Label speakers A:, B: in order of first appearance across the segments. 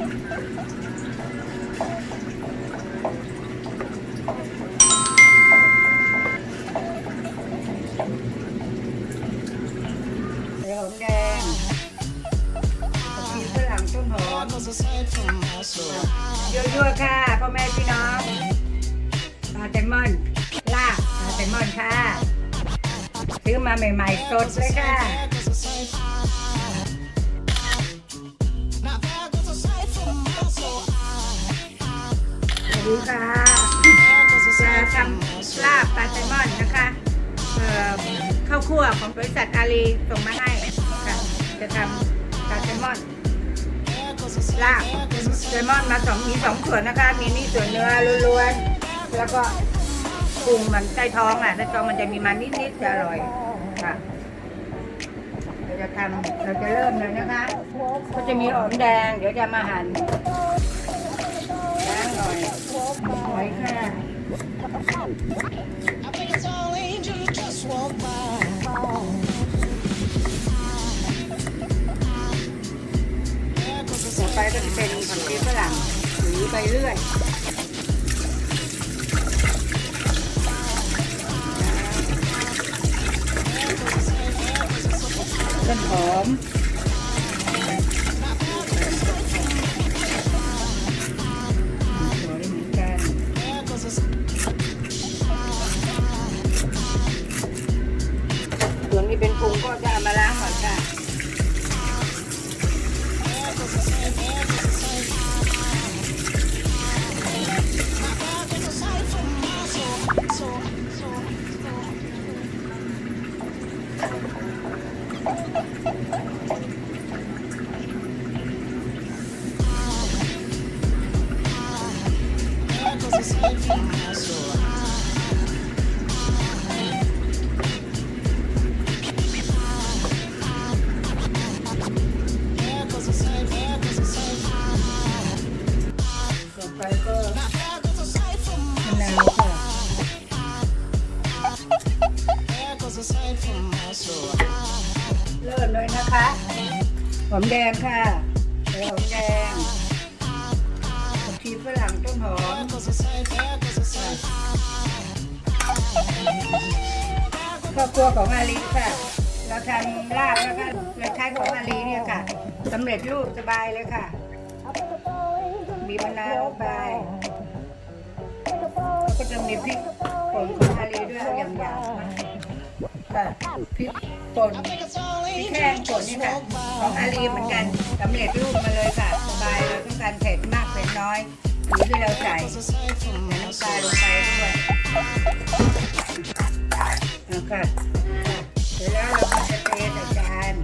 A: เดี๋ยวหอมแดงมีฝรั่งต้นหอมยั่วๆค่ะพ่อแม่พี่น้องปลาแซลมอนลาบปลาแซลมอนค่ะ ซื้อมาใหม่ๆสดเลยค่ะ ข้าวคั่วของบริษัทอาลีส่งมาให้ค่ะจะทำปลาแซลมอนลาบแซลมอนมาสองมีสองส่วนนะคะ มีนี่ส่วนเนื้อล้วนๆแล้วก็ปรุงมันใต้ท้องอะใต้ท้องมันจะมีมันนิดๆจะอร่อยค่ะเราจะทำเราจะเริ่มเลยนะคะ ก็จะมีหอมแดง เดี๋ยวจะมาหั่นล้างหน่อยหอยค่ะ เป็นผักชีฝรั่งหรือใบเลื่อยต้นหอมส่วนนี้เป็นป ต่อ เริ่มเลยนะคะ หอมแดงค่ะใส่หอมแดงผักชีฝรั่งต้นหอมครอบครัวของอาลีค่ะ เราทำลาบแล้วก็เราใช้ของอาลีเนี่ยค่ะสำเร็จรูปสบายเลยค่ะ มีมะนาวลงไปก็จะมีพริกป่นของอาลีด้วยอย่างยาว ๆค่ะพริกป่นพริกแห้งป่นนี่ค่ะของอาลีเหมือนกันสำเร็จรูปมาเลยค่ะสบายเราต้องการเผ็ดมากเผ็ดน้อยอยู่ที่เราใส่ใส่น้ำตาลลงไปด้วยเอาค่ะเสร็จแล้วเราก็จะเทใส่จาน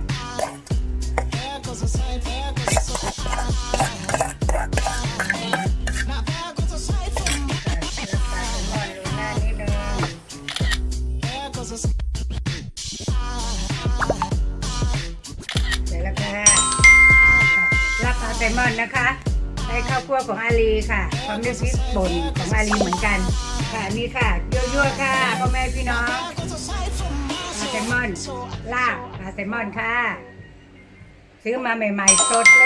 A: ไซมอนนะคะใช้ข้าวคั่วของอาลีค่ะพร้อมด้วยพริกป่นของอาลีเหมือนกันค่ะนี่ค่ะยั่วๆค่ะพ่อแม่พี่น้องปลาแซลมอนลาบปลาแซลมอนค่ะ ซื้อมาใหม่ๆสดเลย